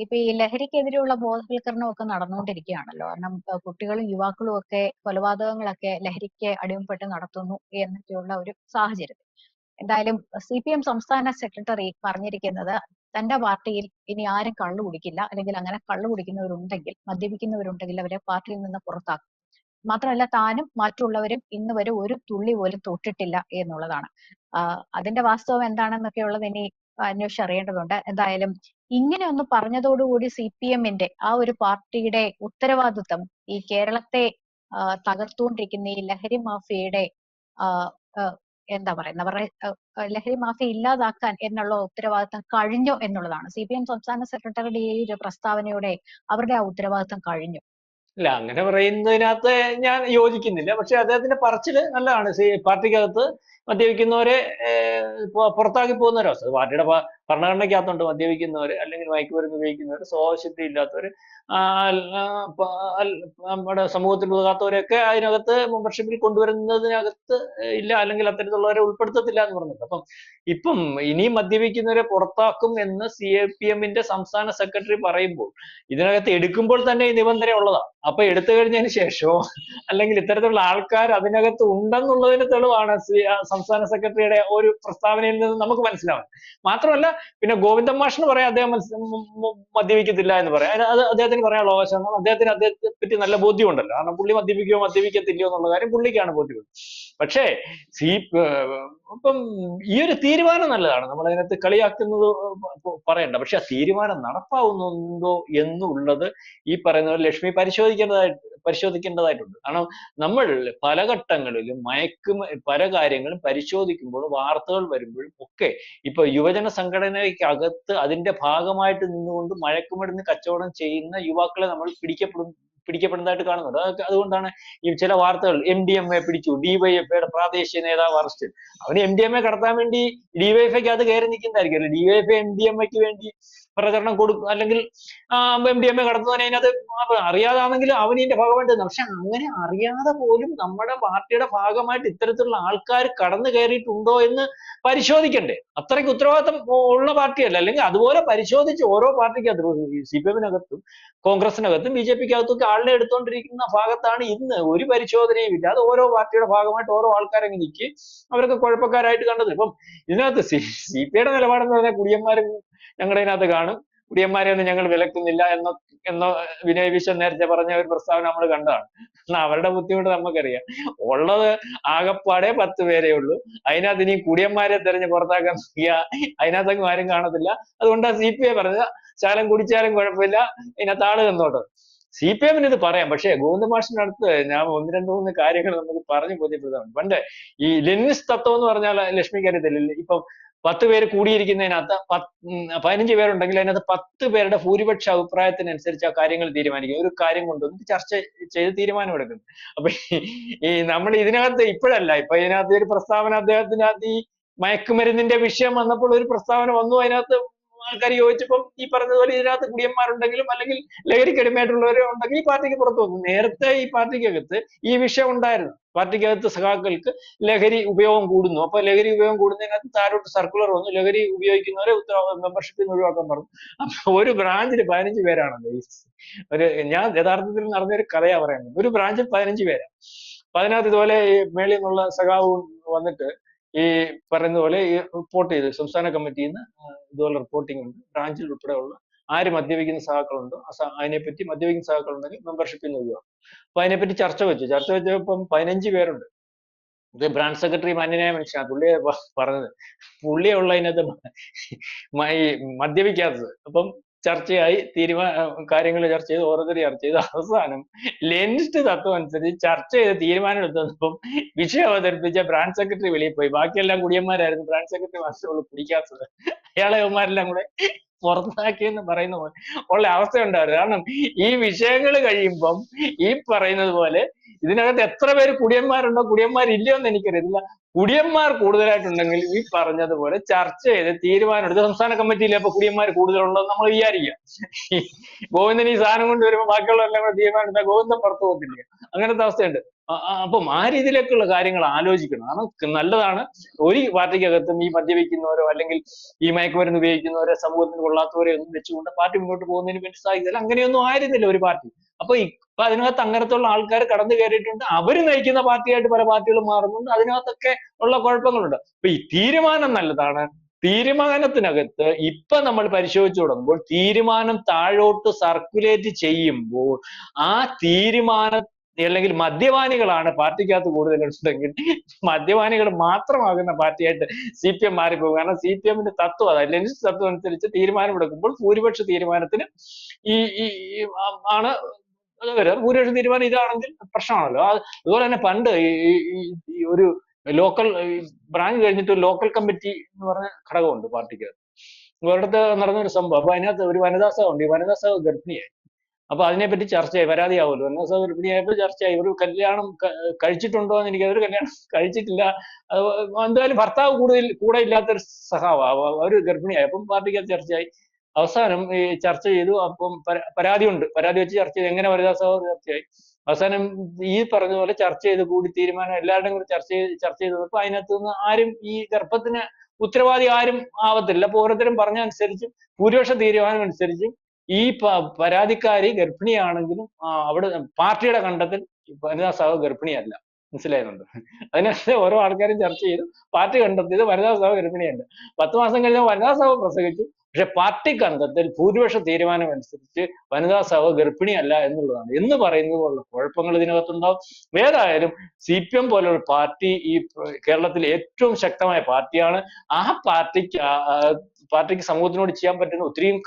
ഇപ്പൊ ഈ ലഹരിക്കെതിരെയുള്ള ബോധവൽക്കരണം ഒക്കെ നടന്നുകൊണ്ടിരിക്കുകയാണല്ലോ കാരണം കുട്ടികളും യുവാക്കളും ഒക്കെ കൊലപാതകങ്ങളൊക്കെ ലഹരിക്ക് അടിമപ്പെട്ട് നടത്തുന്നു എന്നൊക്കെയുള്ള ഒരു സാഹചര്യം എന്തായാലും സി പി എം സംസ്ഥാന സെക്രട്ടറി പറഞ്ഞിരിക്കുന്നത് തന്റെ പാർട്ടിയിൽ ഇനി ആരും കള്ളു കുടിക്കില്ല. അല്ലെങ്കിൽ അങ്ങനെ കള്ളു കുടിക്കുന്നവരുണ്ടെങ്കിൽ മദ്യപിക്കുന്നവരുണ്ടെങ്കിൽ അവരെ പാർട്ടിയിൽ നിന്ന് പുറത്താക്കും. മാത്രമല്ല താനും മറ്റുള്ളവരും ഇന്ന് വരെ ഒരു തുള്ളി പോലും തൊട്ടിട്ടില്ല എന്നുള്ളതാണ്. അതിന്റെ വാസ്തവം എന്താണെന്നൊക്കെയുള്ളത് ഇനി അന്വേഷിച്ചറിയേണ്ടതുണ്ട്. എന്തായാലും ഇങ്ങനെ ഒന്ന് പറഞ്ഞതോടുകൂടി സി പി എമ്മിന്റെ ആ ഒരു പാർട്ടിയുടെ ഉത്തരവാദിത്വം ഈ കേരളത്തെ തകർത്തുകൊണ്ടിരിക്കുന്ന ഈ ലഹരി മാഫിയയുടെ എന്താ പറയുന്ന ലഹരി മാഫിയ ഇല്ലാതാക്കാൻ എന്നുള്ള ഉത്തരവാദിത്തം കഴിഞ്ഞു എന്നുള്ളതാണ്. സി പി എം സംസ്ഥാന സെക്രട്ടറിയുടെ ഈ ഒരു പ്രസ്താവനയോടെ അവരുടെ ആ ഉത്തരവാദിത്തം കഴിഞ്ഞു. അല്ല അങ്ങനെ പറയുന്നതിനകത്ത് ഞാൻ യോജിക്കുന്നില്ല. പക്ഷെ അദ്ദേഹത്തിന്റെ പറച്ചിൽ നല്ലതാണ്. പാർട്ടിക്കകത്ത് മദ്യപിക്കുന്നവരെ പുറത്താക്കി പോകുന്ന ഒരവസ്ഥ പാർട്ടിയുടെ ഭരണഘടനയ്ക്കകത്തുണ്ട്. മദ്യപിക്കുന്നവർ അല്ലെങ്കിൽ മയക്കുമരുന്ന് ഉപയോഗിക്കുന്നവർ സ്വഭാവശുദ്ധി ഇല്ലാത്തവർ നമ്മുടെ സമൂഹത്തിൽ ഉതകാത്തവരെയൊക്കെ അതിനകത്ത് മെമ്പർഷിപ്പിൽ കൊണ്ടുവരുന്നതിനകത്ത് ഇല്ല. അല്ലെങ്കിൽ അത്തരത്തിലുള്ളവരെ ഉൾപ്പെടുത്തത്തില്ല എന്ന് പറഞ്ഞിട്ട് അപ്പം ഇപ്പം ഇനിയും മദ്യപിക്കുന്നവരെ പുറത്താക്കും എന്ന് സി എ പി എമ്മിന്റെ സംസ്ഥാന സെക്രട്ടറി പറയുമ്പോൾ ഇതിനകത്ത് എടുക്കുമ്പോൾ തന്നെ ഈ നിബന്ധന ഉള്ളതാണ്. അപ്പൊ എടുത്തു കഴിഞ്ഞതിന് ശേഷമോ അല്ലെങ്കിൽ ഇത്തരത്തിലുള്ള ആൾക്കാർ അതിനകത്ത് ഉണ്ടെന്നുള്ളതിന് തെളിവാണ് സംസ്ഥാന സെക്രട്ടറിയുടെ ഒരു പ്രസ്താവനയിൽ നിന്ന് നമുക്ക് മനസ്സിലാവും. മാത്രമല്ല പിന്നെ ഗോവിന്ദൻ മാഷിന് പറയാം അദ്ദേഹം മദ്യപിക്കത്തില്ല എന്ന് പറയാം. അത് അദ്ദേഹത്തിന് പറയാനുള്ള അവകാശമാണ് അദ്ദേഹത്തിന് അദ്ദേഹത്തെ പറ്റി നല്ല ബോധ്യമുണ്ടല്ലോ. കാരണം പുള്ളി മദ്യപിക്കുകയോ മദ്യപിക്കത്തില്ലയോ എന്നുള്ള കാര്യം പുള്ളിക്കാണ് ബോധ്യമുള്ളത് പക്ഷേ സി ഇപ്പം ഈ ഒരു തീരുമാനം നല്ലതാണ്. നമ്മൾ അതിനകത്ത് കളിയാക്കുന്നത് പറയണ്ട. പക്ഷെ ആ തീരുമാനം നടപ്പാവുന്നുണ്ടോ എന്നുള്ളത് ഈ പറയുന്ന ലക്ഷ്മി പരിശോധിക്കേണ്ടതായിട്ട് പരിശോധിക്കേണ്ടതായിട്ടുണ്ട്. കാരണം നമ്മൾ പല ഘട്ടങ്ങളിലും മയക്കും പല കാര്യങ്ങളും പരിശോധിക്കുമ്പോൾ വാർത്തകൾ വരുമ്പോഴും ഒക്കെ ഇപ്പൊ യുവജന സംഘടനയ്ക്കകത്ത് അതിന്റെ ഭാഗമായിട്ട് നിന്നുകൊണ്ട് മയക്കുമരുന്ന് കച്ചവടം ചെയ്യുന്ന യുവാക്കളെ നമ്മൾ പിടിക്കപ്പെടും പിടിക്കപ്പെടുന്നതായിട്ട് കാണുന്നുണ്ട്. അതൊക്കെ അതുകൊണ്ടാണ് ഈ ചില വാർത്തകൾ. എം ഡി എം എ പിടിച്ചു ഡിവൈഎഫ്ഐയുടെ പ്രാദേശിക നേതാവ് അറസ്റ്റ്. അവന് എം ഡി എം എ കടത്താൻ വേണ്ടി ഡിവൈഎഫ്ഐക്ക് അത് കയറി നിൽക്കുന്നതായിരിക്കും. ഡിവൈഎഫ്ഐ എം ഡി എം എക്ക് വേണ്ടി പ്രചരണം കൊടുക്കും. അല്ലെങ്കിൽ എം ഡി എം എ കടത്തുന്നവനെ അതിനകത്ത് അറിയാതാണെങ്കിൽ അവൻ ഇതിന്റെ ഭാഗമായിട്ട്. പക്ഷെ അങ്ങനെ അറിയാതെ പോലും നമ്മുടെ പാർട്ടിയുടെ ഭാഗമായിട്ട് ഇത്തരത്തിലുള്ള ആൾക്കാർ കടന്നു കയറിയിട്ടുണ്ടോ എന്ന് പരിശോധിക്കണ്ടേ. അത്രയ്ക്ക് ഉത്തരവാദിത്തം ഉള്ള പാർട്ടിയല്ല. അല്ലെങ്കിൽ അതുപോലെ പരിശോധിച്ച് ഓരോ പാർട്ടിക്കകത്തും സി പി എമ്മിനകത്തും കോൺഗ്രസിനകത്തും ബി ജെ ഒക്കെ ആളിനെ എടുത്തുകൊണ്ടിരിക്കുന്ന ഭാഗത്താണ് ഇന്ന് ഒരു പരിശോധനയും അത് ഓരോ പാർട്ടിയുടെ ഭാഗമായിട്ട് ഓരോ ആൾക്കാരങ്ങ് നിൽക്കി അവരൊക്കെ കുഴപ്പക്കാരായിട്ട് കണ്ടത്. ഇപ്പം ഇതിനകത്ത് സി സി പി നിലപാടെന്ന് പറഞ്ഞാൽ കുടിയന്മാരും ഞങ്ങളുടെ ഇതിനകത്ത് കാണും. കുടിയന്മാരെ ഒന്നും ഞങ്ങൾ വിലക്കുന്നില്ല എന്ന എന്ന വിനയ വിശ്വൻ നേരത്തെ പറഞ്ഞ ഒരു പ്രസ്താവന നമ്മൾ കണ്ടതാണ്. എന്നാ അവരുടെ ബുദ്ധിമുട്ട് നമുക്കറിയാം. ഉള്ളത് ആകപ്പാടെ പത്ത് പേരേ ഉള്ളൂ. അതിനകത്ത് ഇനി കുടിയന്മാരെ തെരഞ്ഞ് പുറത്താക്കാൻ നോക്കിയ അതിനകത്തൊന്നും ആരും കാണത്തില്ല. അതുകൊണ്ട് സി പി ഐ പറഞ്ഞത് ശാലം കുടിച്ചാലും കുഴപ്പമില്ല ഇതിനകത്ത് ആൾ നിന്നോട്ടെ. സി പി എമ്മിന് ഇത് പറയാം. പക്ഷേ ഗോവിന്ദ മാഷിന്റെ അടുത്ത് ഞാൻ ഒന്ന് രണ്ട് മൂന്ന് കാര്യങ്ങൾ നമുക്ക് പറഞ്ഞു ബോധ്യപ്പെടുത്താൻ പണ്ട് ഈ ലെനിനിസ് തത്വം എന്ന് പറഞ്ഞാൽ ലക്ഷ്മിക്ക് അറിയത്തില്ല? ഇപ്പം പത്ത് പേര് കൂടിയിരിക്കുന്നതിനകത്ത് പതിനഞ്ച് പേരുണ്ടെങ്കിൽ അതിനകത്ത് പത്ത് പേരുടെ ഭൂരിപക്ഷ അഭിപ്രായത്തിനനുസരിച്ച് ആ കാര്യങ്ങൾ തീരുമാനിക്കും. ഒരു കാര്യം കൊണ്ടുവന്ന് ചർച്ച ചെയ്ത് തീരുമാനമെടുക്കുന്നു അപ്പൊ ഈ- ഈ നമ്മൾ ഇതിനകത്ത് ഇപ്പോഴല്ല ഇപ്പൊ ഇതിനകത്ത് ഒരു പ്രസ്താവന അദ്ദേഹത്തിനകത്ത് ഈ മയക്കുമരുന്നിന്റെ വിഷയം വന്നപ്പോൾ ഒരു പ്രസ്താവന വന്നു അതിനകത്ത് ആൾക്കാർ ചോദിച്ചപ്പം ഈ പറഞ്ഞതുപോലെ ഇതിനകത്ത് കുടിയന്മാരുണ്ടെങ്കിലും അല്ലെങ്കിൽ ലഹരിക്കടിമയായിട്ടുള്ളവരോ ഉണ്ടെങ്കിൽ ഈ പാർട്ടിക്ക് പുറത്തു വന്നു. നേരത്തെ ഈ പാർട്ടിക്കകത്ത് ഈ വിഷയം ഉണ്ടായിരുന്നു. പാർട്ടിക്കകത്ത് സഖാക്കൾക്ക് ലഹരി ഉപയോഗം കൂടുന്നു. അപ്പൊ ലഹരി ഉപയോഗം കൂടുന്നതിനകത്ത് താരോട്ട് സർക്കുലർ വന്നു. ലഹരി ഉപയോഗിക്കുന്നവരെ മെമ്പർഷിപ്പിൽ നിന്ന് ഒഴിവാക്കാൻ പറഞ്ഞു. അപ്പൊ ഒരു ബ്രാഞ്ചിൽ പതിനഞ്ച് പേരാണല്ലോ ഈ ഒരു ഞാൻ യഥാർത്ഥത്തിൽ നടന്നൊരു കഥയാ പറയുന്നത്. ഒരു ബ്രാഞ്ചിൽ പതിനഞ്ച് പേരാ. അപ്പൊ അതിനകത്ത് ഇതുപോലെ മേളിൽ നിന്നുള്ള സഖാവ് വന്നിട്ട് ഈ പറയുന്ന പോലെ ഈ റിപ്പോർട്ട് ചെയ്ത് സംസ്ഥാന കമ്മിറ്റിയിൽ നിന്ന് ഇതുപോലെ റിപ്പോർട്ടിംഗ് ഉണ്ട്. ബ്രാഞ്ചിൽ ഉൾപ്പെടെയുള്ള ആര് മദ്യപിക്കുന്ന സഹാക്കളുണ്ടോ അതിനെപ്പറ്റി മദ്യപിക്കുന്ന സഹാക്കളുണ്ടെങ്കിൽ മെമ്പർഷിപ്പിൽ നിന്ന് ഒഴിവാക്കും. അപ്പൊ അതിനെപ്പറ്റി ചർച്ച വെച്ചു. ചർച്ച വെച്ചപ്പം പതിനഞ്ച് പേരുണ്ട്. ഇത് ബ്രാഞ്ച് സെക്രട്ടറി മാന്യനായ മനുഷ്യനാണ് പുള്ളിയെ പറഞ്ഞത്. പുള്ളിയെ ഉള്ളതിനകത്ത് മദ്യപിക്കാത്തത്. അപ്പം ചർച്ചയായി തീരുമാന കാര്യങ്ങൾ ചർച്ച ചെയ്ത് ഓരോരുത്തർ ചർച്ച ചെയ്ത് അവസാനം ലെനിസ്റ്റ് തത്വം അനുസരിച്ച് ചർച്ച ചെയ്ത് തീരുമാനം എടുത്തപ്പം വിഷയം അവതരിപ്പിച്ച ബ്രാഞ്ച് സെക്രട്ടറി വെളിയിൽ പോയി. ബാക്കിയെല്ലാം കുടിയന്മാരായിരുന്നു. ബ്രാഞ്ച് സെക്രട്ടറി മാത്രമേ ഉള്ളൂ ഇവന്മാരെല്ലാം കൂടെ പുറത്താക്കി എന്ന് പറയുന്ന പോലെ ഉള്ള അവസ്ഥ ഉണ്ടാവരുത് കാരണം ഈ വിഷയങ്ങൾ കഴിയുമ്പം ഈ പറയുന്നത് പോലെ ഇതിനകത്ത് എത്ര പേര് കുടിയന്മാരുണ്ടോ കുടിയന്മാരില്ലയോ എന്ന് എനിക്കറിയത്തില്ല. കുടിയന്മാർ കൂടുതലായിട്ടുണ്ടെങ്കിൽ ഈ പറഞ്ഞതുപോലെ ചർച്ച ചെയ്ത് തീരുമാനം എടുത്ത് സംസ്ഥാന കമ്മിറ്റിയിൽ അപ്പൊ കുടിയന്മാർ കൂടുതലുണ്ടോ നമ്മൾ വിചാരിക്കുക ഗോവിന്ദൻ ഈ സാധനം കൊണ്ട് വരുമ്പോൾ ബാക്കിയുള്ള എല്ലാം കൂടെ തീരുമാനം ഗോവിന്ദൻ പുറത്തു പോകത്തില്ല? അങ്ങനത്തെ അവസ്ഥയുണ്ട്. അപ്പം ആ രീതിയിലേക്കുള്ള കാര്യങ്ങൾ ആലോചിക്കണം. കാരണം നല്ലതാണ്. ഒരു പാർട്ടിക്കകത്തും ഈ മദ്യപിക്കുന്നവരോ അല്ലെങ്കിൽ ഈ മയക്കുമരുന്ന് ഉപയോഗിക്കുന്നവരോ സമൂഹത്തിന് കൊള്ളാത്തവരോ ഒന്നും വെച്ചുകൊണ്ട് പാർട്ടി മുന്നോട്ട് പോകുന്നതിന് വേണ്ടി സാധിക്കില്ല. അങ്ങനെയൊന്നും ആയിരുന്നില്ല ഒരു പാർട്ടി. അപ്പൊ ഇപ്പൊ അതിനകത്ത് അങ്ങനത്തുള്ള ആൾക്കാർ കടന്നു കയറിയിട്ടുണ്ട്. അവർ നയിക്കുന്ന പാർട്ടിയായിട്ട് പല പാർട്ടികളും മാറുന്നുണ്ട്. അതിനകത്തൊക്കെ ഉള്ള കുഴപ്പങ്ങളുണ്ട്. അപ്പൊ ഈ തീരുമാനം നല്ലതാണ്. തീരുമാനത്തിനകത്ത് ഇപ്പൊ നമ്മൾ പരിശോധിച്ചു തുടങ്ങുമ്പോൾ തീരുമാനം താഴോട്ട് സർക്കുലേറ്റ് ചെയ്യുമ്പോൾ ആ തീരുമാനം അല്ലെങ്കിൽ മദ്യപാനികളാണ് പാർട്ടിക്കകത്ത് കൂടുതൽ ഉണ്ടെങ്കിൽ മദ്യപാനികൾ മാത്രമാകുന്ന പാർട്ടിയായിട്ട് സി പി എം മാറിപ്പോകും. കാരണം സി പി എമ്മിന്റെ തത്വം അതായത് ലെനിസ്റ്റ് തത്വം അനുസരിച്ച് തീരുമാനമെടുക്കുമ്പോൾ ഭൂരിപക്ഷ തീരുമാനത്തിന് ഈ ആണ് ഭൂരിപക്ഷ തീരുമാനം ഇതാണെങ്കിൽ പ്രശ്നമാണല്ലോ. അത് അതുപോലെ തന്നെ പണ്ട് ഈ ഒരു ലോക്കൽ ബ്രാഞ്ച് കഴിഞ്ഞിട്ട് ലോക്കൽ കമ്മിറ്റി എന്ന് പറഞ്ഞ ഘടകമുണ്ട് പാർട്ടിക്കകത്ത് ഒരിടത്ത് നടന്നൊരു സംഭവം. അപ്പൊ അതിനകത്ത് ഒരു വനിതാ സഭ ഉണ്ട്. ഈ വനിതാ സഭ ഗർഭിണിയായി. അപ്പൊ അതിനെപ്പറ്റി ചർച്ചയായി പരാതിയാവുമല്ലോ. വനിതാ സഭ ഗർഭിണിയായപ്പോൾ ചർച്ചയായി ഒരു കല്യാണം കഴിച്ചിട്ടുണ്ടോ എന്ന് എനിക്ക് ഒരു കല്യാണം കഴിച്ചിട്ടില്ല. എന്തായാലും ഭർത്താവ് കൂടുതൽ കൂടെ ഇല്ലാത്തൊരു സഹാവ ഒരു ഗർഭിണിയായി. അപ്പം പാർട്ടിക്ക് ചർച്ചയായി. അവസാനം ഈ ചർച്ച ചെയ്തു. അപ്പം പരാതി ഉണ്ട് പരാതി വെച്ച് ചർച്ച ചെയ്തു. എങ്ങനെ വനിതാ സഭ ചർച്ചയായി. അവസാനം ഈ പറഞ്ഞ പോലെ ചർച്ച ചെയ്ത് കൂടി തീരുമാനം എല്ലാവരുടെയും കൂടി ചർച്ച ചെയ്ത് ചർച്ച ചെയ്ത് അപ്പൊ അതിനകത്ത് നിന്ന് ആരും ഈ ഗർഭത്തിന് ഉത്തരവാദി ആരും ആവത്തില്ല. അപ്പൊ ഓരോരുത്തരും പറഞ്ഞ അനുസരിച്ച് ഭൂരിപക്ഷ തീരുമാനം അനുസരിച്ച് ഈ പരാതിക്കാരി ഗർഭിണിയാണെങ്കിലും അവിടെ പാർട്ടിയുടെ കണ്ടത്തിൽ വനിതാ സഭ ഗർഭിണിയല്ല. മനസ്സിലായിരുന്നുണ്ട് അതിനകത്ത് ഓരോ ആൾക്കാരും ചർച്ച ചെയ്തു. പാർട്ടി കണ്ടെത്തിയത് വനിതാ സഭ ഗർഭിണിയുണ്ട്. പത്ത് മാസം കഴിഞ്ഞ വനിതാ സഭ പ്രസംഗിച്ചു. പക്ഷെ പാർട്ടി കണ്ടെത്തൽ ഭൂരിപക്ഷ തീരുമാനം അനുസരിച്ച് വനിതാ സഭ ഗർഭിണിയല്ല എന്നുള്ളതാണ്. എന്ന് പറയുന്നത് പോലുള്ള കുഴപ്പങ്ങൾ ഇതിനകത്തുണ്ടാവും. ഏതായാലും സി പി എം പോലുള്ള പാർട്ടി ഈ കേരളത്തിലെ ഏറ്റവും ശക്തമായ പാർട്ടിയാണ്. ആ പാർട്ടിക്ക് പാർട്ടിക്ക് സമൂഹത്തിനോട് ചെയ്യാൻ പറ്റുന്ന ഒത്തിരിയും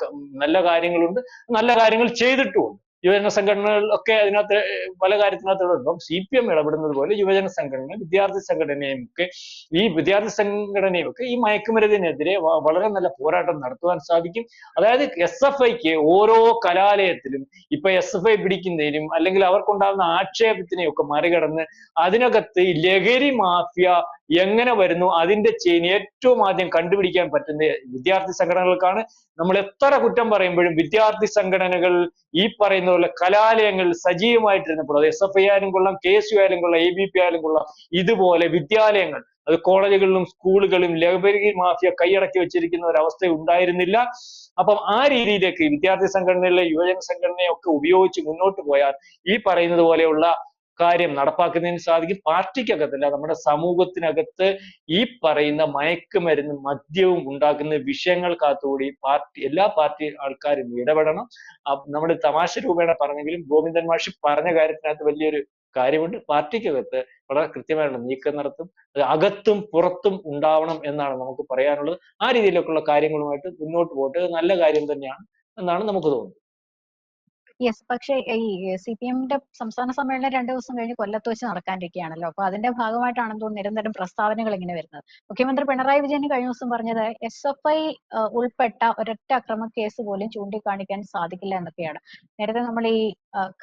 നല്ല കാര്യങ്ങളുണ്ട്. നല്ല കാര്യങ്ങൾ ചെയ്തിട്ടുമുണ്ട്. യുവജന സംഘടനകൾ ഒക്കെ അതിനകത്ത് പല കാര്യത്തിനകത്ത് ഇടപെടും സി പി എം ഇടപെടുന്നത് പോലെ യുവജന സംഘടന വിദ്യാർത്ഥി സംഘടനയും ഒക്കെ ഈ വിദ്യാർത്ഥി സംഘടനയും ഒക്കെ ഈ മയക്കുമരുന്നിനെതിരെ വളരെ നല്ല പോരാട്ടം നടത്തുവാൻ സാധിക്കും. അതായത് എസ് എഫ് ഐക്ക് ഓരോ കലാലയത്തിലും ഇപ്പൊ എസ് എഫ് ഐ പിടിക്കുന്നതിനും അല്ലെങ്കിൽ അവർക്കുണ്ടാകുന്ന ആക്ഷേപത്തിനെയും ഒക്കെ മറികടന്ന് അതിനകത്ത് ലഹരി മാഫിയ എങ്ങനെ വരുന്നു അതിന്റെ ചെയിൻ ഏറ്റവും ആദ്യം കണ്ടുപിടിക്കാൻ പറ്റുന്ന വിദ്യാർത്ഥി സംഘടനകൾക്കാണ്. നമ്മൾ എത്ര കുറ്റം പറയുമ്പോഴും വിദ്യാർത്ഥി സംഘടനകൾ ഈ പറയുന്ന പോലെ കലാലയങ്ങൾ സജീവമായിട്ടിരുന്നപ്പോൾ അത് എസ് എഫ് ഐ ആയാലും കൊള്ളാം കെ എസ് യു ആയാലും കൊള്ളാം എ ബി പി ആയാലും കൊള്ളാം ഇതുപോലെ വിദ്യാലയങ്ങൾ. അത് കോളേജുകളിലും സ്കൂളുകളിലും ലഹരി മാഫിയ കൈയടക്കി വെച്ചിരിക്കുന്ന ഒരു അവസ്ഥ ഉണ്ടായിരുന്നില്ല. അപ്പം ആ രീതിയിലേക്ക് വിദ്യാർത്ഥി സംഘടനയിലെ യുവജന സംഘടനയൊക്കെ ഉപയോഗിച്ച് മുന്നോട്ട് പോയാൽ ഈ പറയുന്നത് പോലെയുള്ള കാര്യം നടപ്പാക്കുന്നതിന് സാധിക്കും. പാർട്ടിക്കകത്തല്ല നമ്മുടെ സമൂഹത്തിനകത്ത് ഈ പറയുന്ന മയക്കുമരുന്നും മദ്യവും ഉണ്ടാക്കുന്ന വിഷയങ്ങൾക്കകത്തുകൂടി പാർട്ടി എല്ലാ പാർട്ടി ആൾക്കാരും ഇടപെടണം. നമ്മൾ തമാശ രൂപേണ പറഞ്ഞെങ്കിലും ഗോവിന്ദൻ മാഷി പറഞ്ഞ കാര്യത്തിനകത്ത് വലിയൊരു കാര്യമുണ്ട്. പാർട്ടിക്കകത്ത് വളരെ കൃത്യമായിട്ടുള്ള നീക്കം നടത്തും അത് അകത്തും പുറത്തും ഉണ്ടാവണം എന്നാണ് നമുക്ക് പറയാനുള്ളത്. ആ രീതിയിലൊക്കെയുള്ള കാര്യങ്ങളുമായിട്ട് മുന്നോട്ട് പോയിട്ട് നല്ല കാര്യം തന്നെയാണ് എന്നാണ് നമുക്ക് തോന്നുന്നത്. യെസ് പക്ഷേ ഈ സി പി എമ്മിന്റെ സംസ്ഥാന സമ്മേളനം രണ്ടു ദിവസം കഴിഞ്ഞ് കൊല്ലത്ത് വെച്ച് നടക്കാനിരിക്കുകയാണല്ലോ. അപ്പൊ അതിന്റെ ഭാഗമായിട്ടാണെന്ന് തോന്നുന്നു നിരന്തരം പ്രസ്താവനകൾ ഇങ്ങനെ വരുന്നത്. മുഖ്യമന്ത്രി പിണറായി വിജയൻ കഴിഞ്ഞ ദിവസം പറഞ്ഞത് എസ് എഫ് ഐ ഉൾപ്പെട്ട ഒരൊറ്റ അക്രമ കേസ് പോലും ചൂണ്ടിക്കാണിക്കാൻ സാധിക്കില്ല എന്നൊക്കെയാണ്. നേരത്തെ നമ്മൾ ഈ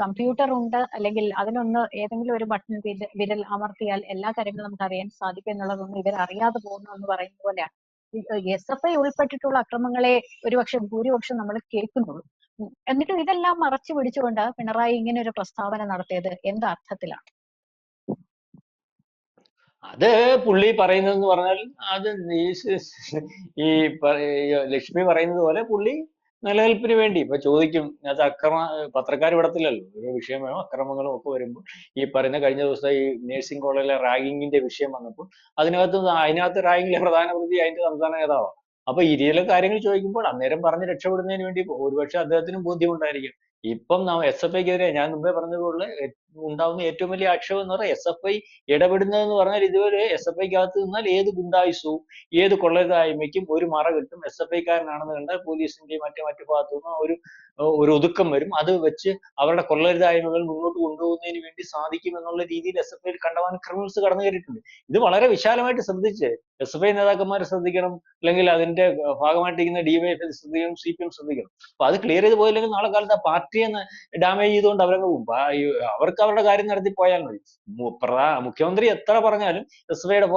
കമ്പ്യൂട്ടർ ഉണ്ട് അല്ലെങ്കിൽ അതിനൊന്ന് ഏതെങ്കിലും ഒരു ബട്ടൺ വിരൽ അമർത്തിയാൽ എല്ലാ കാര്യങ്ങളും നമുക്ക് അറിയാൻ സാധിക്കും എന്നുള്ളതൊന്നും ഇവർ അറിയാതെ പോകുന്നു എന്ന് പറയുന്ന പോലെയാണ്. എസ് എഫ് ഐ ഉൾപ്പെട്ടിട്ടുള്ള അക്രമങ്ങളെ ഒരുപക്ഷെ ഭൂരിപക്ഷം നമ്മൾ കേൾക്കുന്നുള്ളൂ. എന്നിട്ടും ഇതെല്ലാം മറച്ചു പിടിച്ചുകൊണ്ട് പിണറായി ഇങ്ങനെ ഒരു പ്രസ്താവന നടത്തിയത് എന്ത് അർത്ഥത്തിലാണ്? അത് പുള്ളി പറയുന്നതെന്ന് പറഞ്ഞാൽ അത് ഈ ലക്ഷ്മി പറയുന്നത് പോലെ പുള്ളി നിലനിൽപ്പിന് വേണ്ടി. ഇപ്പൊ ചോദിക്കും അത് അക്രമ പത്രക്കാർ വിടത്തില്ലല്ലോ ഓരോ വിഷയം വേണം അക്രമങ്ങളും ഒക്കെ വരുമ്പോൾ ഈ പറയുന്ന കഴിഞ്ഞ ദിവസം ഈ നഴ്സിംഗ് കോളേജിലെ റാഗിങ്ങിന്റെ വിഷയം വന്നപ്പോൾ അതിനകത്ത് അതിനകത്ത് റാഗിങ്ങിലെ പ്രധാന പ്രതി അതിന്റെ സംസ്ഥാന നേതാവാണ് അപ്പൊ ഈ രീതിയിലെ കാര്യങ്ങൾ ചോദിക്കുമ്പോൾ അന്നേരം പറഞ്ഞ് രക്ഷപ്പെടുന്നതിന് വേണ്ടി ഒരുപക്ഷെ അദ്ദേഹത്തിനും ബോധ്യമുണ്ടായിരിക്കും ഇപ്പം എസ് എഫ് ഐക്കെതിരെ ഞാൻ മുമ്പേ പറഞ്ഞതുപോലെ ഉണ്ടാവുന്ന ഏറ്റവും വലിയ ആക്ഷേപം എന്ന് പറഞ്ഞാൽ എസ് എഫ് ഐ പറഞ്ഞാൽ ഇതുവരെ എസ് എഫ് നിന്നാൽ ഏത് ഗുണ്ടായുസവും ഏത് കൊള്ളരുതായ്മയ്ക്കും ഒരു മറ കിട്ടും. എസ് എഫ് ഐക്കാരനാണെന്ന് കണ്ടാൽ പോലീസിന്റെയും മറ്റു മറ്റു ഭാഗത്തു നിന്നും ഒരു ഒരു ഒതുക്കം വരും. അത് വെച്ച് അവരുടെ കൊള്ളരുതായ്മകൾ മുന്നോട്ട് കൊണ്ടുപോകുന്നതിന് വേണ്ടി സാധിക്കും എന്നുള്ള രീതിയിൽ എസ് എഫ് ഐയിൽ കണ്ടമാനം ക്രിമിനൽസ് കടന്നു കയറിയിട്ടുണ്ട്. ഇത് വളരെ വിശാലമായിട്ട് ശ്രദ്ധിച്ച് എസ് എഫ് ഐ നേതാക്കന്മാർ ശ്രദ്ധിക്കണം അല്ലെങ്കിൽ അതിന്റെ ഭാഗമായിട്ടിരിക്കുന്ന ഡിവൈഎഫ് ശ്രദ്ധിക്കണം സി പി എം ശ്രദ്ധിക്കണം. അപ്പൊ അത് ക്ലിയർ ചെയ്ത് പോയില്ലെങ്കിൽ നാളെ കാലത്ത് ആ പാർട്ടിയെ ഡാമേജ് ചെയ്തുകൊണ്ട് അവരങ്ങ് പോകും. ഈ അവർക്ക് അവരുടെ കാര്യം നടത്തി പോയാൽ മതി. മുഖ്യമന്ത്രി എത്ര പറഞ്ഞാലും എസ് എഫ് ഐയുടെ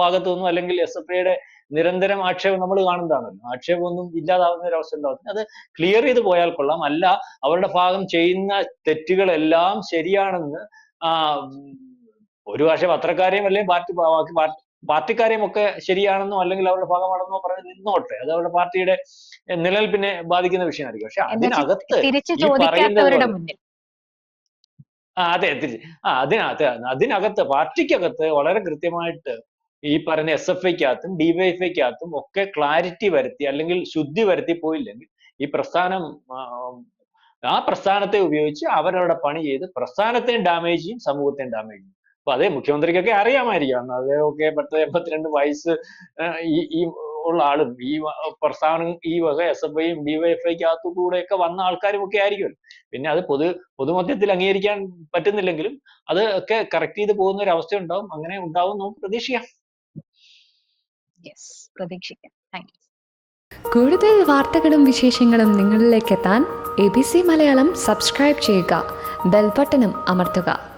ഭാഗത്തു നിന്നും അല്ലെങ്കിൽ എസ് എഫ് ഐയുടെ നിരന്തരം ആക്ഷേപം നമ്മൾ കാണുന്നതാണല്ലോ. ആക്ഷേപമൊന്നും ഇല്ലാതാവുന്ന ഒരു അവസ്ഥ ഉണ്ടാവും അത് ക്ലിയർ ചെയ്ത് പോയാൽ കൊള്ളാം. അല്ല അവരുടെ ഭാഗം ചെയ്യുന്ന തെറ്റുകളെല്ലാം ശരിയാണെന്ന് ഒരു പക്ഷേ പത്രക്കാരെയും അല്ലെങ്കിൽ പാർട്ടി ബാക്കി പാർട്ടി പാർട്ടിക്കാരെയും ഒക്കെ ശരിയാണെന്നോ അല്ലെങ്കിൽ അവരുടെ ഭാഗമാണെന്നോ പറഞ്ഞ് നിന്നോട്ടെ. അത് അവരുടെ പാർട്ടിയുടെ നിലനിൽപ്പിനെ ബാധിക്കുന്ന വിഷയമായിരിക്കും. പക്ഷെ അതിനകത്ത് ഈ പറയുന്നത് ആ അതെ തിരിച്ച് ആ അതിനകത്ത് അതിനകത്ത് പാർട്ടിക്കകത്ത് വളരെ കൃത്യമായിട്ട് ഈ പറയുന്ന എസ് എഫ് ഐക്കകത്തും ഡിവൈഎഫ്ഐക്കകത്തും ഒക്കെ ക്ലാരിറ്റി വരുത്തി അല്ലെങ്കിൽ ശുദ്ധി വരുത്തി പോയില്ലെങ്കിൽ ഈ പ്രസ്ഥാനം ആ, പ്രസ്ഥാനത്തെ ഉപയോഗിച്ച് അവരവരുടെ പണി ചെയ്ത് പ്രസ്ഥാനത്തെയും ഡാമേജ് ചെയ്യും സമൂഹത്തെയും ഡാമേജ് ചെയ്യും. അപ്പൊ അതേ മുഖ്യമന്ത്രിക്കൊക്കെ അറിയാമായിരിക്കും. അന്ന് അദ്ദേഹമൊക്കെ പത്ത് എൺപത്തിരണ്ട് വയസ്സ് ഈ ഉള്ള ആളും ഈ പ്രസ്ഥാനം ഈ വക എസ് എഫ് ഐയും ഡിവൈഎഫ്ഐക്കകത്തു ഒക്കെ വന്ന ആൾക്കാരും ഒക്കെ ആയിരിക്കും പിന്നെ അത് പൊതു പൊതുമധ്യത്തിൽ അംഗീകരിക്കാൻ പറ്റുന്നില്ലെങ്കിലും അത് ഒക്കെ കറക്റ്റ് ചെയ്ത് പോകുന്ന ഒരു അവസ്ഥ ഉണ്ടാവും അങ്ങനെ ഉണ്ടാവും നമുക്ക് പ്രതീക്ഷിക്കാം. കൂടുതൽ വാർത്തകളും വിശേഷങ്ങളും നിങ്ങളിലേക്ക് എത്താൻ A B C Malayalam subscribe ചെയ്യുക. ബെൽബട്ടനും അമർത്തുക.